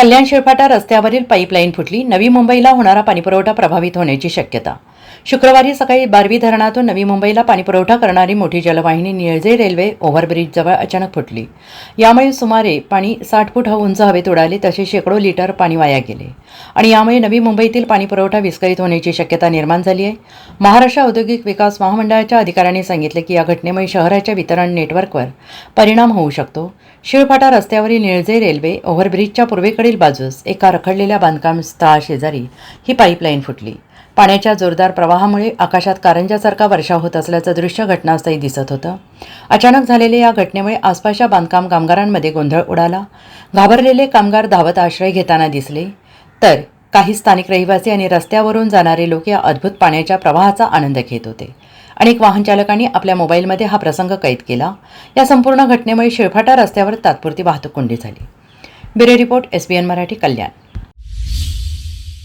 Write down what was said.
कल्याण शिळफाटा रस्त्यावरील पाईपलाईन फुटली. नवी मुंबईला होणारा पाणीपुरवठा प्रभावित होण्याची शक्यता शुक्रवारी सकाळी बारवी धरणातून नवी मुंबईला पाणीपुरवठा करणारी मोठी जलवाहिनी निळजे रेल्वे ओव्हरब्रिजजवळ अचानक फुटली. यामुळे सुमारे पाणी साठ फूट उंच हवेत उडाले तसे शेकडो लिटर पाणी वाया गेले. आणि यामुळे नवी मुंबईतील पाणीपुरवठा विस्कळीत होण्याची शक्यता निर्माण झाली आहे. महाराष्ट्र औद्योगिक विकास महामंडळाच्या अधिकाऱ्यांनी सांगितले की या घटनेमुळे शहराच्या वितरण नेटवर्कवर परिणाम होऊ शकतो. शिळफाटा रस्त्यावरील निळजे रेल्वे ओव्हरब्रिजच्या पूर्वेकडील बाजूस एका रखडलेल्या बांधकाम स्थळाशेजारी ही पाईपलाईन फुटली. पाण्याच्या जोरदार प्रवाहामुळे आकाशात कारंजासारखा वर्षाव होत असल्याचं दृश्य घटनास्थळी दिसत होतं. अचानक झालेल्या या घटनेमुळे आसपासच्या बांधकाम कामगारांमध्ये गोंधळ उडाला. घाबरलेले कामगार धावत आश्रय घेताना दिसले. तर काही स्थानिक रहिवासी आणि रस्त्यावरून जाणारे लोक या अद्भुत पाण्याच्या प्रवाहाचा आनंद घेत होते. अनेक वाहनचालकांनी आपल्या मोबाईलमध्ये हा प्रसंग कैद केला. या संपूर्ण घटनेमुळे शिळफाटा रस्त्यावर तात्पुरती वाहतूक कोंडी झाली. Bureau report S B N Marathi Kalyan.